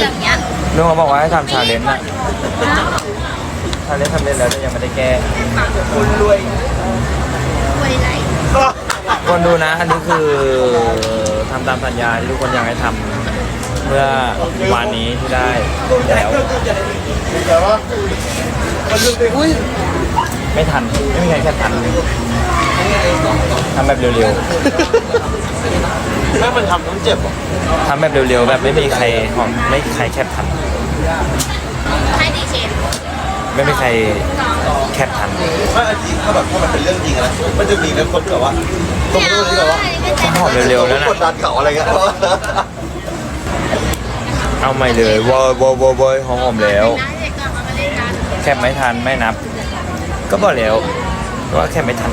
อย่างเงี้ยลุงเขาบอกว่าให้ทำชาเลนจ์น่ะชาเลนจ์ทำเล่นแล้วแต่ยังไม่ได้แก้คุณรวยรวยไรคนดูนะ อันนี้คือทำตามสัญญาที่ทุกคนอยากให้ทำเมื่อวานนี้ที่ได้แล้วเดี๋ยวว่ามันลืมไปอุ้ยไม่ทัน ไม่มีใครแค่ทันทำแบบเร็ว แม่มันทำต้องเจ็บอะๆทำแบบเร็วๆ แบบไม่มีใครหอมไม่มีใครแคปทัน ให้ดีเชนไม่มีใครแคปทันไม่อันจริงถ้าแบบถ้ามันเป็นเรื่องจริงนะมันจะมีแบบคนแบบว่าตรงนู้นที่แบบว่าต้องหอมเร็วๆแล้วนะกดดันเขาอะไรเงี้ยเอาใหม่เลยโวอยโวอยโวอยโวยหอมๆแล้วนะเด็กกลับมาเล่นกันแคปไม่ทันไม่นับ ก็บอกแล้วว่าแคปไม่ทัน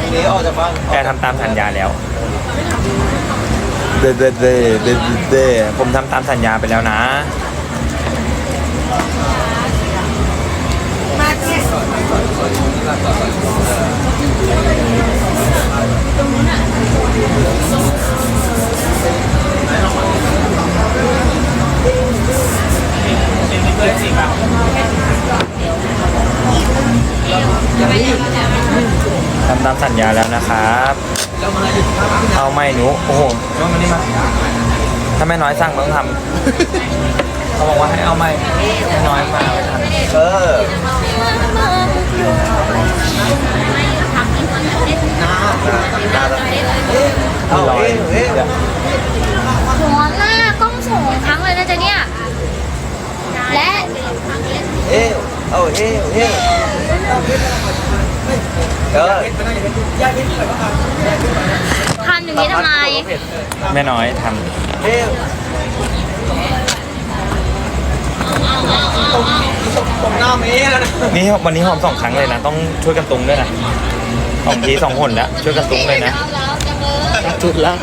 ทีนี้ออกจากบ้านแต่ทำตามสัญญาแล้ว เดเดเดเดเดผมทำตามสัญญาไปแล้วนะทำตามสัญญาแล้วนะครับ เอาไม่หนู โอ้โหน้องมานี่มาถ้าแม่น้อยสั่งมึงทำเขาบอกว่าให้เอาไม่แม่น้อยมาไม่ทันเออเอาเอ้ยเอ้ยหัวหน้ากล้องส่งครั้งเลยนะจ๊ะเนี่ย และ เอ้ยเอาเอ้ยเอ้ย เออทำอย่างนี้ทำไม แม่น้อยทเอ้ยตรงหน้าเมย์แล้วนะำนี่วันนี้หอมสองครั้งเลยนะ ต้องช่วยกันตุงด้วยนะสองทีสองหนแล้วช่วยกันตุงเลยนะเอาแล้วจังเลยจุดแล้ว